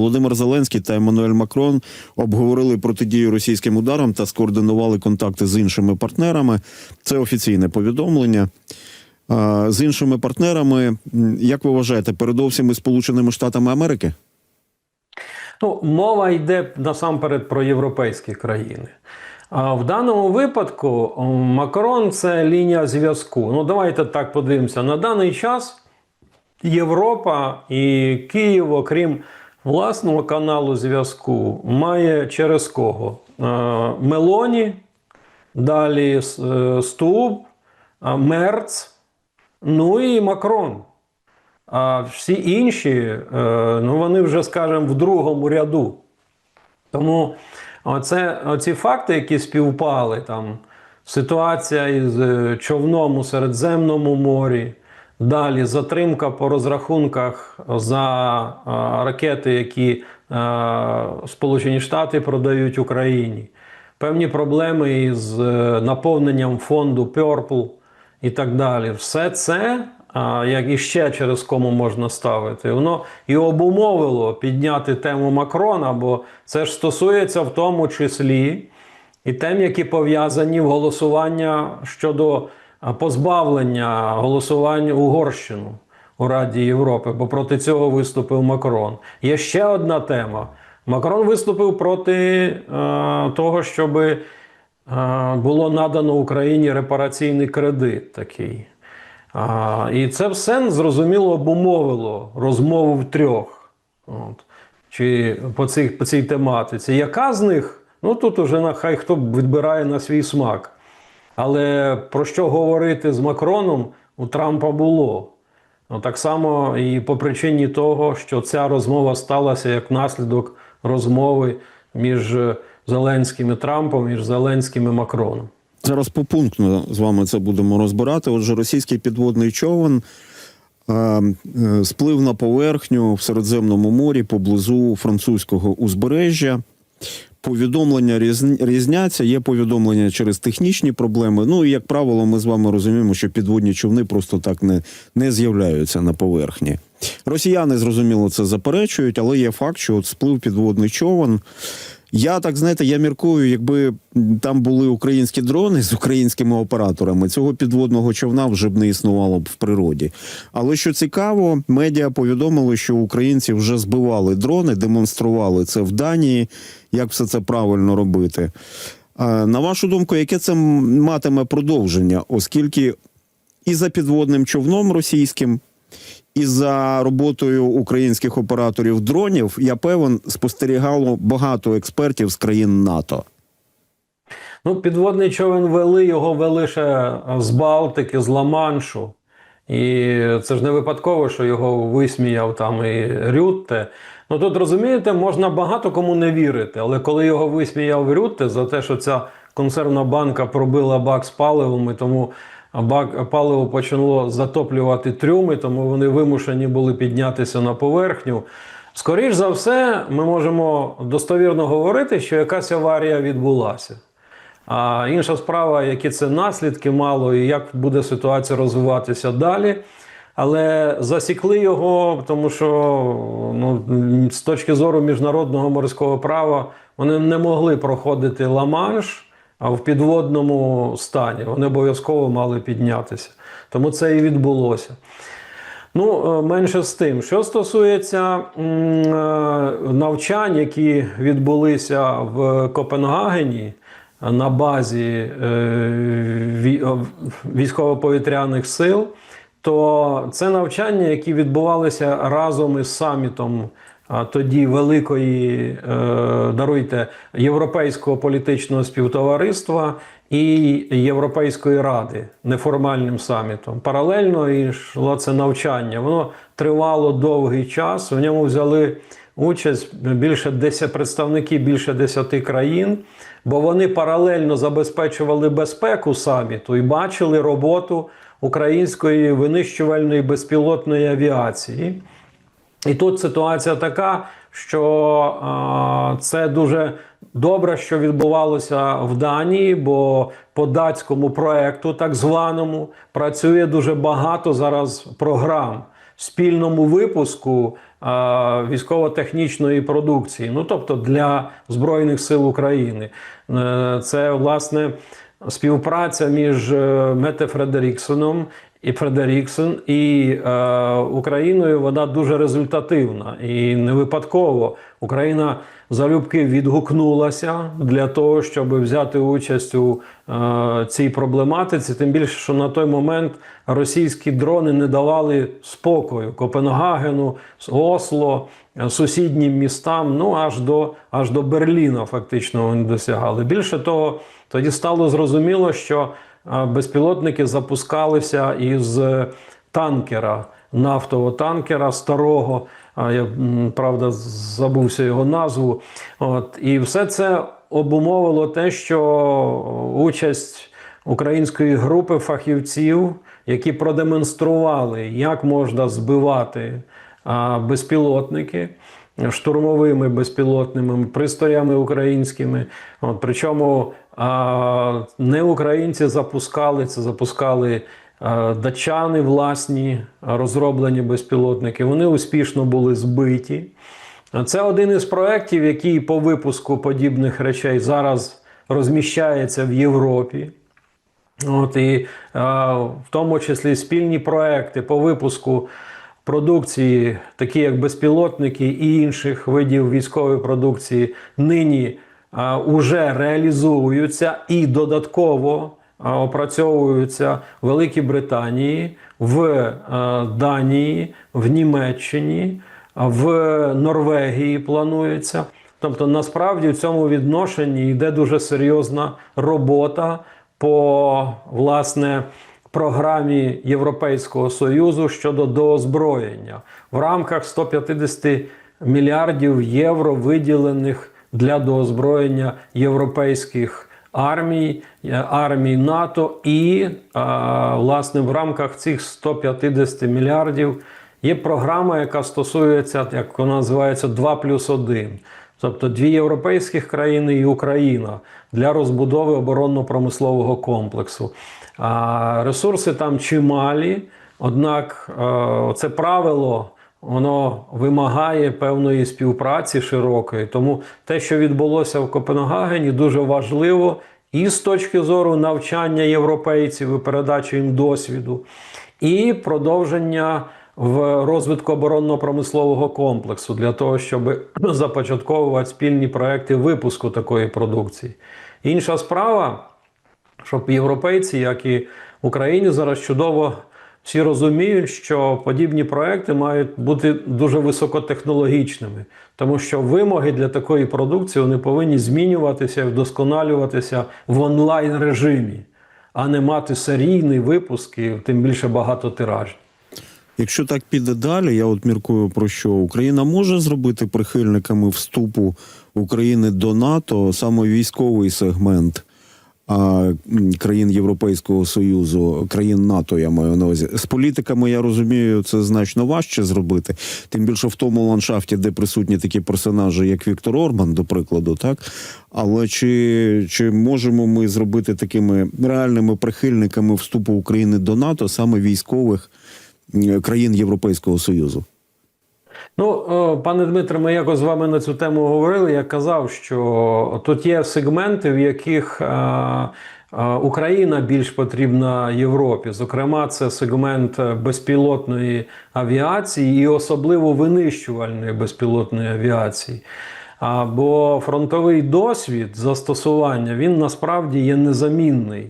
Володимир Зеленський та Еммануель Макрон обговорили протидію російським ударам та скоординували контакти з іншими партнерами. Це офіційне повідомлення. З іншими партнерами, як ви вважаєте, передовсім із Сполученими Штатами Америки? Ну, мова йде насамперед про європейські країни. А в даному випадку Макрон це лінія зв'язку. Ну, давайте так подивимося. На даний час Європа і Київ, окрім власного каналу зв'язку, має через кого? Мелоні, далі е, Ступ, е, Мерц, ну і Макрон. А всі інші, е, ну вони вже, скажімо, в другому ряду. Тому оце, оці факти, які співпали, там ситуація із е, човном у Середземному морі, далі затримка по розрахунках за е, ракети, які е, Сполучені Штати продають Україні, певні проблеми із е, наповненням фонду Purple і так далі. Все це, як і ще через кому можна ставити, воно і обумовило підняти тему Макрона, бо це ж стосується в тому числі і тем, які пов'язані в голосування щодо позбавлення голосування Угорщину у Раді Європи, бо проти цього виступив Макрон. Є ще одна тема. Макрон виступив проти е, того, щоби а, було надано Україні репараційний кредит такий. А, і це все зрозуміло обумовило розмову в трьох. От. Чи по, цих, по цій тематиці. Яка з них? Ну тут уже на- хай хто відбирає на свій смак. Але про що говорити з Макроном у Трампа було. Ну, так само і по причині того, що ця розмова сталася як наслідок розмови між е, Зеленським і Трампом, між Зеленським і Макроном. Зараз попунктно з вами це будемо розбирати. Отже, російський підводний човен е, е, сплив на поверхню в Середземному морі поблизу французького узбережжя. Повідомлення різн- різняться. Є повідомлення через технічні проблеми. Ну і як правило, ми з вами розуміємо, що підводні човни просто так не, не з'являються на поверхні. Росіяни зрозуміло це заперечують, але є факт, що от сплив підводний човен. Я так знаєте, я міркую, якби там були українські дрони з українськими операторами, цього підводного човна вже б не існувало б в природі. Але що цікаво, медіа повідомили, що українці вже збивали дрони, демонстрували це в Данії. Як все це правильно робити? На вашу думку, яке це матиме продовження, оскільки і за підводним човном російським, і за роботою українських операторів дронів, я певен, спостерігало багато експертів з країн НАТО. Ну, підводний човен вели, його вели ще з Балтики, з Ла-Маншу. І це ж не випадково, що його висміяв там і Рютте. Ну тут розумієте, можна багато кому не вірити, але коли його висміяв Рютте за те, що ця консервна банка пробила бак з паливом, і тому бак паливо почало затоплювати трюми, тому вони вимушені були піднятися на поверхню. Скоріш за все, ми можемо достовірно говорити, що якась аварія відбулася. А інша справа, які це наслідки мало і як буде ситуація розвиватися далі. Але засікли його, тому що ну, з точки зору міжнародного морського права вони не могли проходити Ла-Манш а в підводному стані. Вони обов'язково мали піднятися. Тому це і відбулося. Ну, е, менше з тим, що стосується е, навчань, які відбулися в Копенгагені е, на базі ві- військово-повітряних сил, то це навчання, які відбувалися разом із самітом тоді великої, е, даруйте, Європейського політичного співтовариства і Європейської ради неформальним самітом. Паралельно йшло це навчання. Воно тривало довгий час. В ньому взяли участь більше 10 представники більше 10 країн, бо вони паралельно забезпечували безпеку саміту і бачили роботу української винищувальної безпілотної авіації. І тут ситуація така, що а, це дуже добре, що відбувалося в Данії, бо по датському проекту, так званому, працює дуже багато зараз програм. Спільному випуску а, військово-технічної продукції, ну тобто для Збройних сил України. Е, Це власне співпраця між е, Мете Фредеріксоном і Фредеріксон і е, Україною. Вона дуже результативна і не випадково Україна залюбки відгукнулася для того, щоб взяти участь у е, цій проблематиці. Тим більше, що на той момент російські дрони не давали спокою Копенгагену, Осло, сусіднім містам, ну аж до, аж до Берліна, фактично вони досягали. Більше того, тоді стало зрозуміло, що безпілотники запускалися із е, танкера, нафтового танкера старого. Я правда забувся його назву. От і все це обумовило те, що участь української групи фахівців, які продемонстрували, як можна збивати безпілотники. Штурмовими безпілотними пристроями українськими. От, причому не українці запускали це, запускали а, датчани власні розроблені безпілотники. Вони успішно були збиті. Це один із проєктів, який по випуску подібних речей зараз розміщається в Європі. От, і е, в тому числі спільні проекти по випуску продукції, такі як безпілотники і інших видів військової продукції, нині е, уже реалізовуються і додатково опрацьовуються в Великій Британії, в е, Данії, в Німеччині, в Норвегії планується. Тобто, насправді в цьому відношенні йде дуже серйозна робота по власне програмі Європейського союзу щодо доозброєння в рамках 150 мільярдів євро, виділених для доозброєння європейських армій, е, армій НАТО, і власне в рамках цих 150 мільярдів є програма, яка стосується, як вона називається, 2 плюс 1. Тобто дві європейських країни і Україна для розбудови оборонно-промислового комплексу. Ресурси там чималі, однак е, це правило воно вимагає певної співпраці широкої. Тому те, що відбулося в Копенгагені, дуже важливо і з точки зору навчання європейців і передачі їм досвіду, і продовження в розвитку оборонно-промислового комплексу для того, щоб започатковувати спільні проекти випуску такої продукції. Інша справа, щоб європейці, як і Україні, зараз чудово всі розуміють, що подібні проекти мають бути дуже високотехнологічними, тому що вимоги для такої продукції вони повинні змінюватися і вдосконалюватися в онлайн режимі, а не мати серійний випуск тим більше багатотиражні. Якщо так піде далі, я от міркую про що. Україна може зробити прихильниками вступу України до НАТО саме військовий сегмент країн Європейського Союзу, країн НАТО, я маю на увазі. З політиками я розумію, це значно важче зробити. Тим більше в тому ландшафті, де присутні такі персонажі, як Віктор Орбан, до прикладу, так. Але чи, чи можемо ми зробити такими реальними прихильниками вступу України до НАТО саме військових? країн Європейського Союзу. Ну, пане Дмитре, ми якось з вами на цю тему говорили. Я казав, що тут є сегменти, в яких а, а, Україна більш потрібна Європі. Зокрема, це сегмент е, безпілотної авіації і особливо винищувальної безпілотної авіації. Бо фронтовий досвід застосування він насправді є незамінний.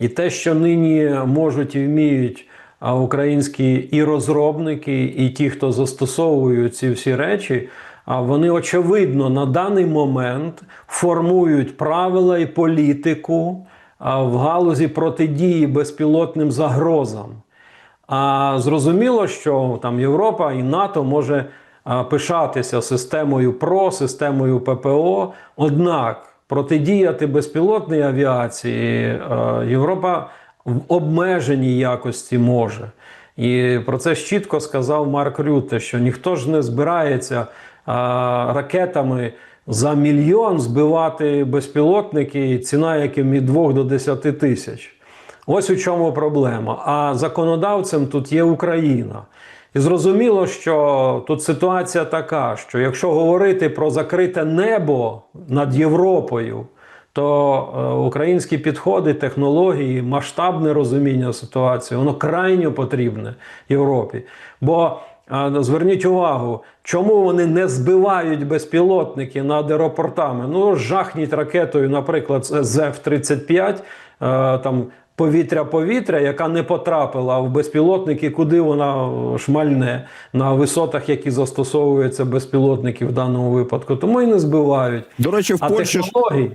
І те, що нині можуть і вміють а українські і розробники, і ті, хто застосовують ці всі речі, вони очевидно на даний момент формують правила і політику в галузі протидії безпілотним загрозам. А зрозуміло, що там Європа і НАТО може пишатися системою ПРО, системою ППО. Однак протидіяти безпілотній авіації Європа в обмеженій якості може. І про це чітко сказав Марк Рюте, що ніхто ж не збирається а, ракетами за мільйон збивати безпілотники, ціна яким від 2 до 10 тисяч. Ось у чому проблема. А законодавцем тут є Україна. І зрозуміло, що тут ситуація така, що якщо говорити про закрите небо над Європою, то е, українські підходи, технології, масштабне розуміння ситуації, воно крайньо потрібне Європі. Бо е, зверніть увагу, чому вони не збивають безпілотники над аеропортами? Ну, жахніть ракетою, наприклад, з F-35, е, там повітря-повітря, яка не потрапила в безпілотники, куди вона е, шмальне на висотах, які застосовуються безпілотники в даному випадку. Тому і не збивають. До речі, в А Польщі, ж,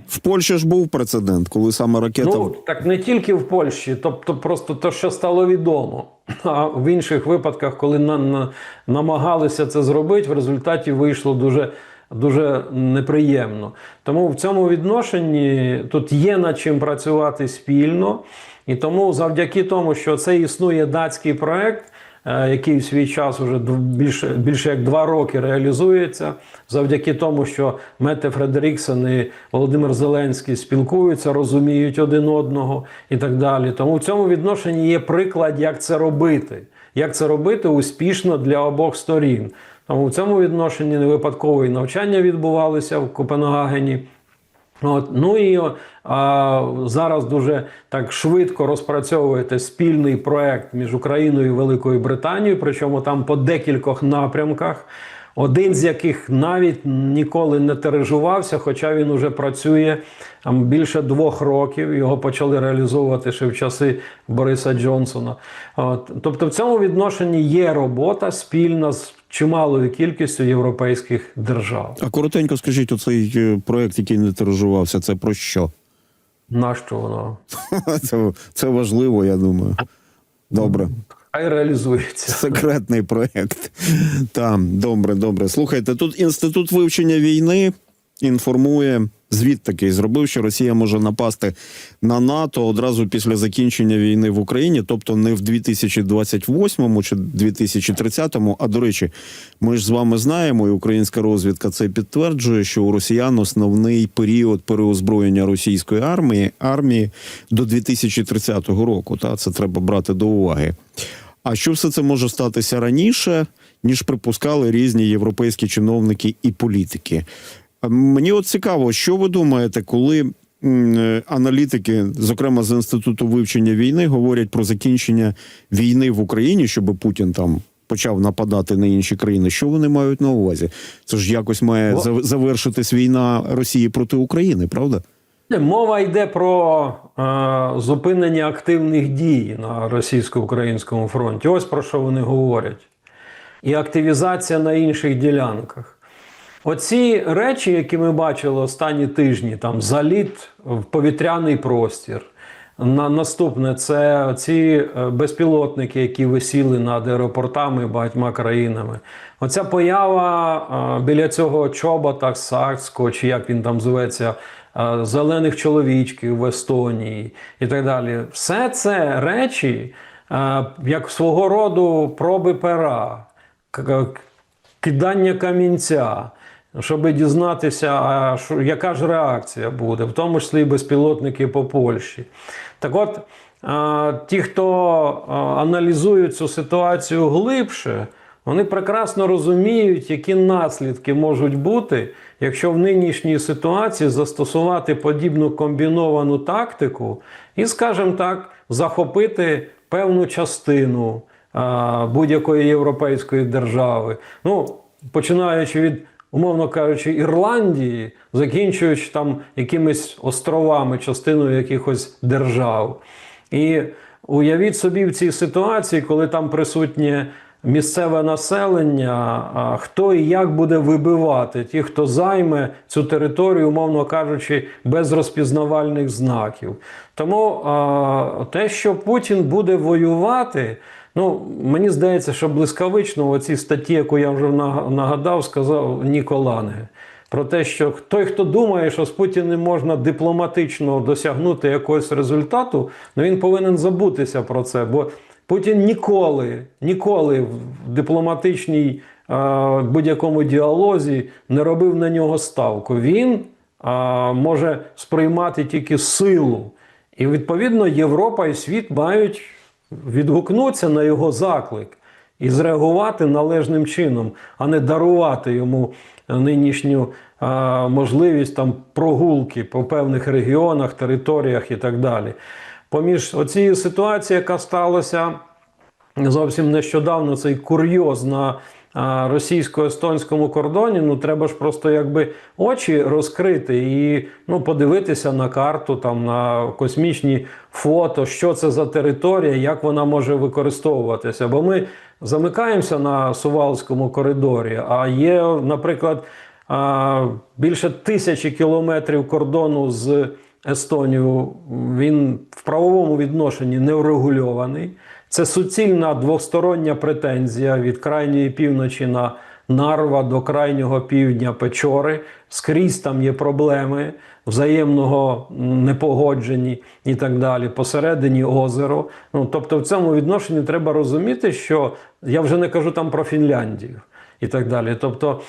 в Польщі ж був прецедент, коли саме ракета. Ну так не тільки в Польщі, тобто просто те, що стало відомо. А в інших випадках, коли на, на, намагалися це зробити, в результаті вийшло дуже. Дуже неприємно. Тому в цьому відношенні тут є над чим працювати спільно. І тому, завдяки тому, що це існує датський проект, е, який в свій час вже більше, більше як два роки реалізується, завдяки тому, що Мете Фредеріксен і Володимир Зеленський спілкуються, розуміють один одного і так далі. Тому в цьому відношенні є приклад, як це робити, як це робити успішно для обох сторін. Тому в цьому відношенні не випадково навчання відбувалися в Копенгагені. От, ну і а, зараз дуже так швидко розпрацьовуєте спільний проект між Україною і Великою Британією, причому там по декількох напрямках. Один з яких навіть ніколи не тиражувався, хоча він уже працює там, більше двох років. Його почали реалізовувати ще в часи Бориса Джонсона. От, тобто, в цьому відношенні є робота спільна з чималою кількістю європейських держав. А коротенько скажіть, оцей е, проект, який не тиражувався, це про що? Нащо воно? Це, це важливо, я думаю. Добре. Хай реалізується. Секретний проєкт. Там, добре, добре. Слухайте, тут інститут вивчення війни інформує. Звіт такий зробив, що Росія може напасти на НАТО одразу після закінчення війни в Україні, тобто не в 2028 чи 2030, а до речі, ми ж з вами знаємо, і українська розвідка це підтверджує, що у росіян основний період переозброєння російської армії армії до 2030 року. Та це треба брати до уваги. А що все це може статися раніше, ніж припускали різні європейські чиновники і політики? Мені от цікаво, що ви думаєте, коли е, аналітики, зокрема з інституту вивчення війни, говорять про закінчення війни в Україні, щоб Путін там почав нападати на інші країни? Що вони мають на увазі? Це ж якось має Бо- завершитись війна Росії проти України, правда? Мова йде про е, зупинення активних дій на російсько-українському фронті. Ось про що вони говорять. І активізація на інших ділянках. Оці речі, які ми бачили останні тижні, там заліт в повітряний простір. На, наступне це ці е, безпілотники, які висіли над аеропортами багатьма країнами. Оця поява е, біля цього чобота Сакського, чи як він там зветься, е, зелених чоловічків в Естонії і так далі. Все це речі, як свого роду проби пера, кидання камінця, щоб дізнатися, а яка ж реакція буде, в тому числі і безпілотники по Польщі. Так от, ті, хто аналізують цю ситуацію глибше, вони прекрасно розуміють, які наслідки можуть бути, якщо в нинішній ситуації застосувати подібну комбіновану тактику і, скажімо так, захопити певну частину будь-якої європейської держави. Ну, починаючи від, умовно кажучи, Ірландії, закінчуючи там якимись островами, частиною якихось держав. І уявіть собі в цій ситуації, коли там присутнє місцеве населення, хто і як буде вибивати ті, хто займе цю територію, умовно кажучи, без розпізнавальних знаків. Тому те, що Путін буде воювати. Ну, мені здається, що блискавично в цій статті, яку я вже нага- нагадав, сказав Ніко Ланге. Про те, що той, хто думає, що з Путіним можна дипломатично досягнути якогось результату, ну він повинен забутися про це. Бо Путін ніколи, ніколи в дипломатичній будь-якому діалозі не робив на нього ставку. Він е, може сприймати тільки силу. І відповідно Європа і світ мають відгукнуться на його заклик і зреагувати належним чином, а не дарувати йому нинішню а, можливість там прогулки по певних регіонах, територіях і так далі. Поміж оцією ситуацією, яка сталася зовсім нещодавно, цей курйоз на російсько-естонському кордоні. Ну треба ж просто якби очі розкрити і ну, подивитися на карту, там на космічні фото, що це за територія, як вона може використовуватися. Бо ми замикаємося на Сувалському коридорі, а є, наприклад, більше тисячі кілометрів кордону з Естонією. Він в правовому відношенні не врегульований. Це суцільна двостороння претензія від крайньої півночі на Нарва до крайнього півдня Печори. Скрізь там є проблеми взаємного м, непогоджені і так далі. Посередині озеро. Ну тобто, в цьому відношенні треба розуміти, що я вже не кажу там про Фінляндію. І так далі. Тобто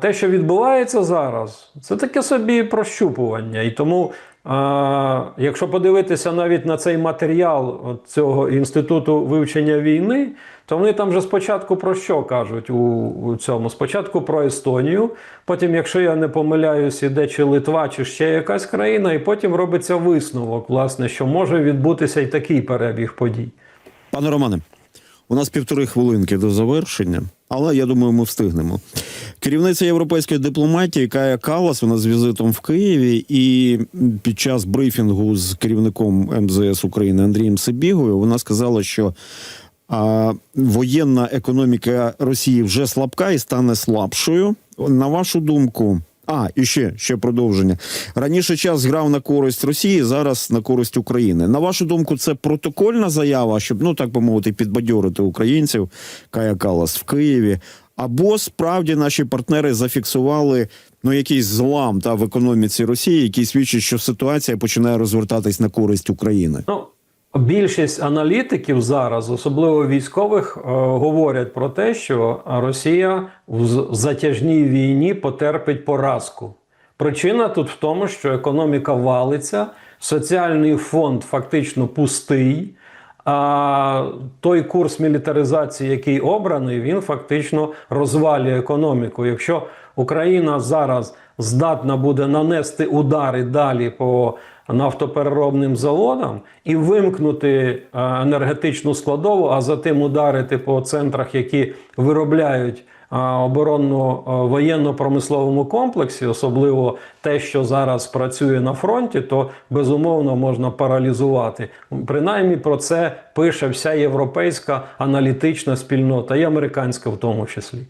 те, що відбувається зараз, це таке собі прощупування. І тому, а, якщо подивитися навіть на цей матеріал цього інституту вивчення війни, то вони там вже спочатку про що кажуть у, у цьому? Спочатку про Естонію, потім, якщо я не помиляюсь, іде чи Литва, чи ще якась країна, і потім робиться висновок, власне, що може відбутися і такий перебіг подій. Пане Романе, у нас півтори хвилинки до завершення, але я думаю, ми встигнемо. Керівниця європейської дипломатії Кая Калас, вона з візитом в Києві, і під час брифінгу з керівником МЗС України Андрієм Сибігою вона сказала, що а, воєнна економіка Росії вже слабка і стане слабшою. На вашу думку, а і ще, ще продовження. Раніше час грав на користь Росії, зараз на користь України. На вашу думку, це протокольна заява, щоб ну так би мовити, підбадьорити українців Кая Калас в Києві. Або справді наші партнери зафіксували ну якийсь злам та в економіці Росії, який свідчить, що ситуація починає розвертатись на користь України. Ну, більшість аналітиків зараз, особливо військових, е, говорять про те, що Росія в затяжній війні потерпить поразку. Причина тут в тому, що економіка валиться, соціальний фонд фактично пустий. А той курс мілітаризації, який обраний, він фактично розвалює економіку. Якщо Україна зараз здатна буде нанести удари далі по нафтопереробним заводам і вимкнути е, енергетичну складову, а затим ударити по центрах, які виробляють оборонно воєнно-промисловому комплексі, особливо те, що зараз працює на фронті, то безумовно можна паралізувати. Принаймні про це пише вся європейська аналітична спільнота, і американська в тому числі.